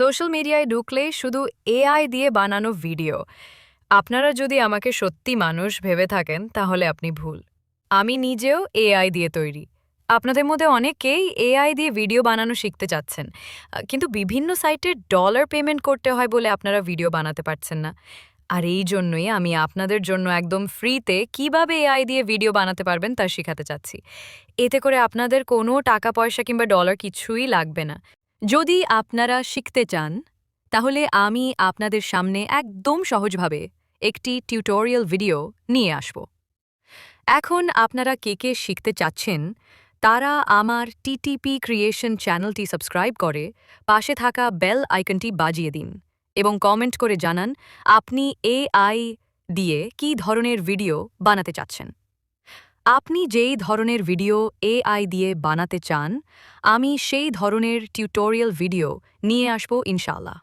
Social মিডিয়ায় ঢুকলে শুধু এআই দিয়ে বানানো ভিডিও। আপনারা যদি আমাকে সত্যি মানুষ ভেবে থাকেন, তাহলে আপনি ভুল। আমি নিজেও এআই দিয়ে তৈরি। আপনাদের মধ্যে অনেকেই এআই দিয়ে ভিডিও বানানো শিখতে চাচ্ছেন। কিন্তু বিভিন্ন সাইটে ডলার পেমেন্ট করতে হয় বলে আপনারা ভিডিও বানাতে পারছেন না। আর এই জন্যই আমি আপনাদের জন্য একদম ফ্রিতে কীভাবে এআই দিয়ে ভিডিও বানাতে পারবেন তা শেখাতে চাচ্ছি। এতে করে আপনাদের কোনো টাকা পয়সা কিংবা ডলার কিছুই লাগবে না। যদি আপনারা শিখতে চান, তাহলে আমি আপনাদের সামনে একদম সহজভাবে একটি টিউটোরিয়াল ভিডিও নিয়ে আসব। এখন আপনারা কে কে শিখতে চাচ্ছেন, তারা আমার টিটিপি ক্রিয়েশন চ্যানেলটি সাবস্ক্রাইব করে পাশে থাকা বেল আইকনটি বাজিয়ে দিন এবং কমেন্ট করে জানান, আপনি এআই দিয়ে কী ধরনের ভিডিও বানাতে চাচ্ছেন। আপনি যেই ধরনের ভিডিও এআই দিয়ে বানাতে চান, আমি সেই ধরনের টিউটোরিয়াল ভিডিও নিয়ে আসব ইনশাআল্লাহ।